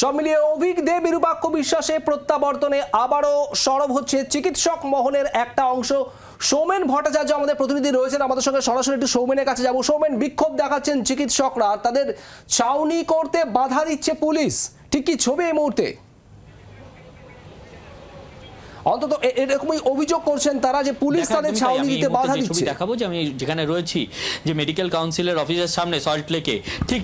সব মিলিয়ে অভিক দেব বিরূপাক্ষ বিশ্বাসে প্রত্যাবর্তনে আবারও সরব হচ্ছে চিকিৎসক মহলের একটা অংশ। সৌমেন ভট্টাচার্য আমাদের প্রতিনিধি রয়েছেন। আমাদের সঙ্গে সরাসরি একটু সৌমেনের কাছে যাব। সৌমেন, বিক্ষোভ দেখাচ্ছেন চিকিৎসকরা। তাদের ছাউনি করতে বাধা দিচ্ছে পুলিশ। ঠিক কি ছবি এই মুহূর্তে? অন্তত এরকমই অভিযোগ করছেন তারা যে পুলিশ তাদের ছাউনি দিতে বাধা দিচ্ছে। দেখাবো যে আমি যেখানে রয়েছি যে মেডিকেল কাউন্সিলের অফিসের সামনে সল্ট লেকে ঠিক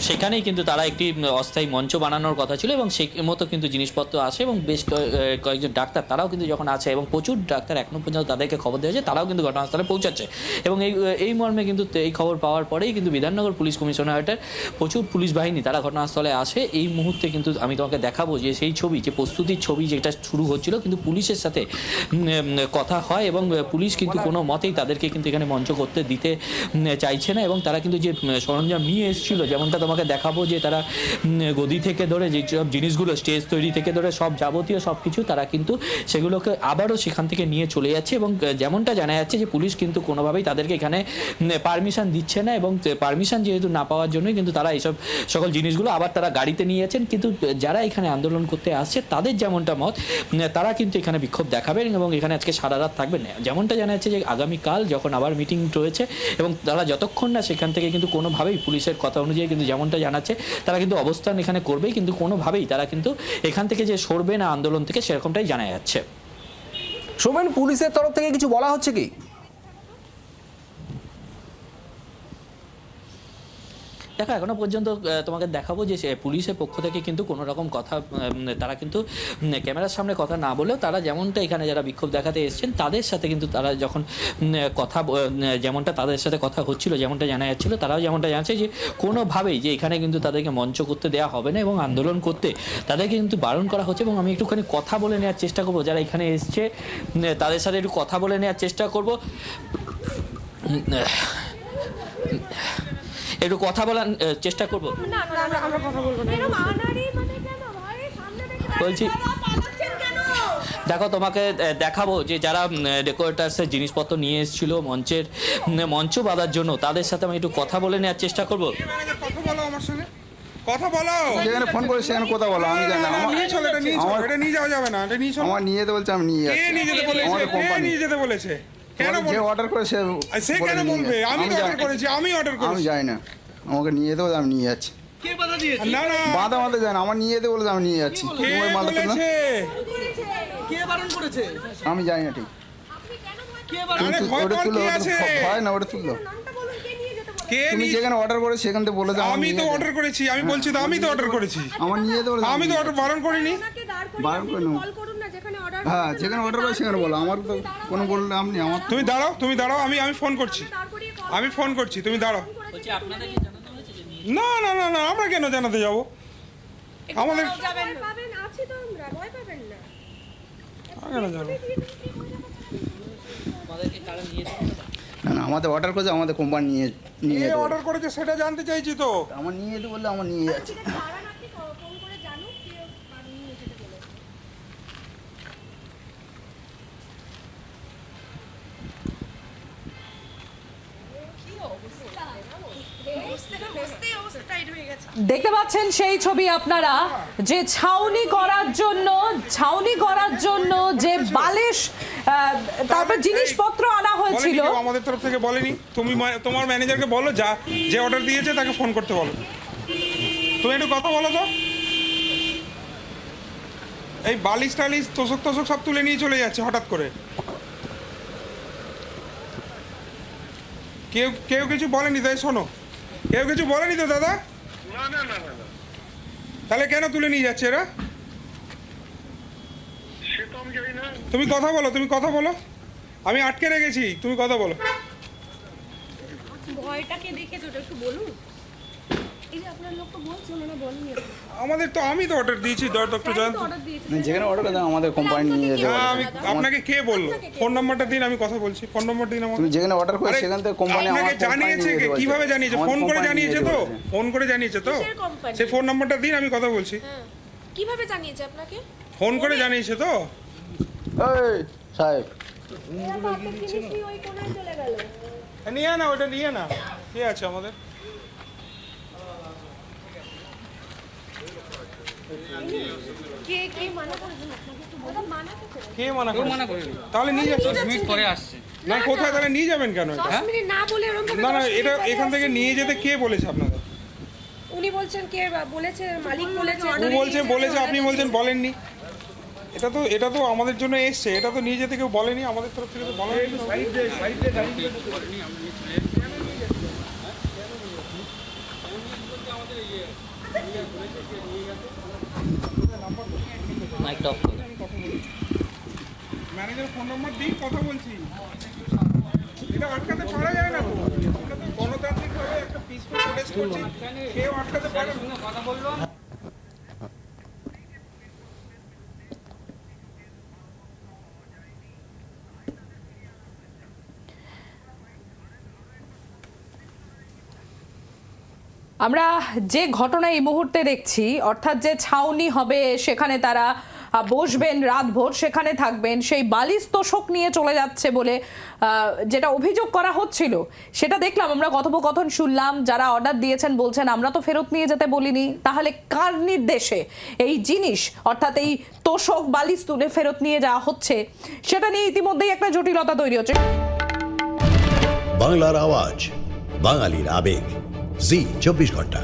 সেখানেই কিন্তু তারা একটি অস্থায়ী মঞ্চ বানানোর কথা ছিল এবং সেই মতো কিন্তু জিনিসপত্র আসে এবং বেশ কয়ে- কয়েকজন ডাক্তার তারাও কিন্তু যখন আছে এবং প্রচুর ডাক্তার এখনও পর্যন্ত তাদেরকে খবর দেওয়া হয়েছে তারাও কিন্তু ঘটনাস্থলে পৌঁছাচ্ছে। এবং এই এই মর্মে কিন্তু এই খবর পাওয়ার পরেই কিন্তু বিধাননগর পুলিশ কমিশনারেটের প্রচুর পুলিশ বাহিনী তারা ঘটনাস্থলে আসে। এই মুহূর্তে কিন্তু আমি তোমাকে দেখাবো যে সেই ছবি যে প্রস্তুতির ছবি যেটা শুরু হচ্ছিল কিন্তু পুলিশের সাথে কথা হয় এবং পুলিশ কিন্তু কোনো মতেই তাদেরকে কিন্তু এখানে মঞ্চ করতে দিতে চাইছে না এবং তারা কিন্তু যে সরঞ্জাম নিয়ে এসেছিল, যেমনটা তোমাকে দেখাবো যে তারা গদি থেকে ধরে যে সব জিনিসগুলো, স্টেজ তৈরি থেকে ধরে সব যাবতীয় সব কিছু তারা কিন্তু সেগুলোকে আবারও সেখান থেকে নিয়ে চলে যাচ্ছে এবং যেমনটা জানা যাচ্ছে যে পুলিশ কিন্তু কোনোভাবেই তাদেরকে এখানে পারমিশন দিচ্ছে না এবং পারমিশন যেহেতু না পাওয়ার জন্যই কিন্তু তারা এইসব সকল জিনিসগুলো আবার তারা গাড়িতে নিয়ে যাচ্ছেন। কিন্তু যারা এখানে আন্দোলন করতে আসছে, তাদের যেমনটা মত তারা কিন্তু এখানে বিক্ষোভ দেখাবেন এবং এখানে আজকে সারা রাত থাকবেন। যেমনটা জানা যাচ্ছে যে আগামীকাল যখন আবার মিটিং রয়েছে এবং তারা যতক্ষণ না সেখান থেকে কিন্তু কোনোভাবেই পুলিশের কথা অনুযায়ী কিন্তু যেমনটা জানাচ্ছে, তারা কিন্তু অবস্থান এখানে করবেই, কিন্তু কোনোভাবেই তারা কিন্তু এখান থেকে যে সরবে না আন্দোলন থেকে সেরকমটাই জানা যাচ্ছে। সোমেন পুলিশের তরফ থেকে কিছু বলা হচ্ছে কি? দেখো, এখনও পর্যন্ত তোমাকে দেখাবো যে পুলিশের পক্ষ থেকে কিন্তু কোনো রকম কথা তারা কিন্তু ক্যামেরার সামনে কথা না বলেও তারা যেমনটা এখানে যারা বিক্ষোভ দেখাতে এসেছেন, তাদের সাথে কিন্তু তারা যখন কথা যেমনটা তাদের সাথে কথা হচ্ছিল, যেমনটা জানা যাচ্ছিল, তারাও যেমনটা জানছে যে কোনোভাবেই যে এখানে কিন্তু তাদেরকে মঞ্চ করতে দেওয়া হবে না এবং আন্দোলন করতে তাদেরকে কিন্তু বারণ করা হচ্ছে এবং আমি একটুখানি কথা বলে নেওয়ার চেষ্টা করব, যারা এখানে এসছে তাদের সাথে একটু কথা বলে নেওয়ার চেষ্টা করব। একটু কথা বলার চেষ্টা করব। না না আমরা আমরা কথা বলব না। এরকম আনাড়ি মানে কেন? ভাই সামনে দেখে বলছি- আপনারা পালাচ্ছেন কেন? দেখো তোমাকে দেখাবো যে যারা ডেকোরেটার্সের জিনিসপত্র নিয়ে এসেছিল মঞ্চের মঞ্চ বাঁধার জন্য তাদের সাথে আমি একটু কথা বলে নেওয়ার চেষ্টা করব। কথা বলো আমার সঙ্গে? কথা বলো। যেখানে ফোন করে সেখানে কথা বলো আমি জানি আমার নিয়ে চলো এটা নিয়ে চলো এটা নিয়ে যাওয়া যাবে না এটা নিয়ে চলো। আমার নিয়ে যেতে বলছে আমি নিয়ে যাচ্ছি। নিয়ে যেতে বলেছে? নিয়ে যেতে বলেছে? কেন যে অর্ডার করে সে সে কেন বলবে? আমি তো অর্ডার জানি- করেছি আমি অর্ডার আমি করেছি। যাই না। আমাকে নিয়ে যেতে আমি নিয়ে যাচ্ছি। না না। বাধা মাথা যায় না। আমার নিয়ে যেতে আমি নিয়ে যাচ্ছি। তুলো। বলেছে? আমি জানি না ঠিক। ওটা তুলো ভয় না ওটা তুললো। নামটা কে নিয়ে যেতে বলে কে তুমি যেখানে অর্ডার করে সেখান থেকে বলে দাও আমি তো অর্ডার করেছি আমি বলছি তো আমি তো অর্ডার করেছি। আমার নিয়ে যেতে আমি তো অর্ডার বারণ করিনি। বারণ করুন। না হ্যাঁ যেখানে অর্ডার করে সেখানে বলো। আমার তো কোনো বললে আপনি আমার তুমি দাঁড়াও তুমি দাঁড়াও আমি আমি ফোন করছি। আমি ফোন করছি তুমি দাঁড়াও। না না না না আমরা কেন জানাতে যাব? আমাদের যাবেন পাবেন আছি তো আমরা ভয় পাবেন না। না না আমাদের অর্ডার করেছে আমাদের কোম্পানি নিয়ে নিয়ে। অর্ডার করেছে সেটা জানতে চাইছি তো। আমার নিয়ে যেতে বললে আমার নিয়ে যাচ্ছে ঠিক আছে দাঁড়ান আপনি ক- ফোন করে জানুন কে আর নিয়ে যেতে বলেছে দেখতে পাচ্ছেন সেই ছবি আপনারা যে ছাউনি করার জন্য ছাউনি করার জন্য যে বালিশ তারপর জিনিসপত্র আনা হয়েছিল। আমাদের তরফ থেকে বলেনি। তুমি তোমার ম্যানেজারকে বলো যা যে অর্ডার দিয়েছে তাকে ফোন করতে বলো। তুমি একটু কথা বলো তো। এই বালিশ টালিশ তোষক তোষক সব তুলে নিয়ে চলে যাচ্ছে হঠাৎ করে। কেউ কেউ কিছু বলেনি তাই শোনো। কেউ কিছু বলেনি তো দাদা? তাহলে কেন তুলে নিয়ে যাচ্ছে এরা? তুমি কথা বলো তুমি কথা বলো। আমি আটকে রেখেছি তুমি কথা বলো। ভয়টাকে দেখেছ একটু বলুন। এই যে আপনার লোক তো বলছে ওনারা বলেনি আমাদের তো আমি তো অর্ডার দিয়েছি ডক্টর জয়ন্ত অর্ডার দিয়েছে। না, যেখানে অর্ডার করে আমাদের কোম্পানি নিয়ে যেতে হ্যাঁ আমি আপনাকে কে বলল? ফোন নাম্বারটা দিন আমি কথা বলছি। ফোন নাম্বার দিন আমাকে তুমি যেখানে অর্ডার করে সেখান থেকে কোম্পানি আমার আপনাকে কোম্পানি জানিয়েছে। কীভাবে জানিয়েছে? ফোন করে জানিয়েছে তো? ফোন করে জানিয়েছে তো? সেই ফোন নাম্বারটা দিন আমি কথা বলছি। হ্যাঁ। কীভাবে জানিয়েছে আপনাকে? ফোন করে জানিয়েছে তো? এই সাহেব। আপনার জিনিসই ওই কোনায় চলে গেল। নিয়ে না ওটা নিয়ে না। কে আছে আমাদের? কে কে মানা করেছেন আপনাকে একটু বলুন। মানা কে করেছে? কে মানা করে তাহলে নিয়ে যাচ্ছেন করে আসছে। না কোথায়? তাহলে নিয়ে যাবেন কেন এটা? মিনিট না বলে এরকম না না এটা এখান থেকে নিয়ে যেতে কে বলেছে আপনাদের? উনি বলছেন কে বলেছে মালিক বলেছে ও বলছে বলেছে আপনি বলছেন বলেননি। এটা তো এটা তো আমাদের জন্য এসছে। এটা তো নিয়ে যেতে কেউ বলেনি আমাদের তরফ থেকে তো বলেনি মাইকটা অফ করে। ম্যানেজার ফোন নম্বর দিই, কথা বলছি। এটা আটকাতে পারা যায় না গণতান্ত্রিকভাবে একটা পিসফুল প্রোটেস্ট করছি। আটকাতে পারে কথা বলল আমরা যে ঘটনা এই মুহূর্তে দেখছি, অর্থাৎ যে ছাউনি হবে, সেখানে তারা বসবেন রাতভর, সেখানে থাকবেন, সেই বালিশ তোষক নিয়ে চলে যাচ্ছে বলে যেটা অভিযোগ করা হচ্ছিল, সেটা দেখলাম, আমরা কথোপকথন শুনলাম, যারা অর্ডার দিয়েছেন বলছেন, আমরা তো ফেরত নিয়ে যেতে বলিনি। তাহলে কার নির্দেশে এই জিনিস, অর্থাৎ এই তোষক বালিশ তুলে ফেরত নিয়ে যাওয়া হচ্ছে, সেটা নিয়ে ইতিমধ্যেই একটা জটিলতা তৈরি হচ্ছে। বাংলার আওয়াজ, বাঙালির আবেগ। জি চব্বিশ ঘণ্টা।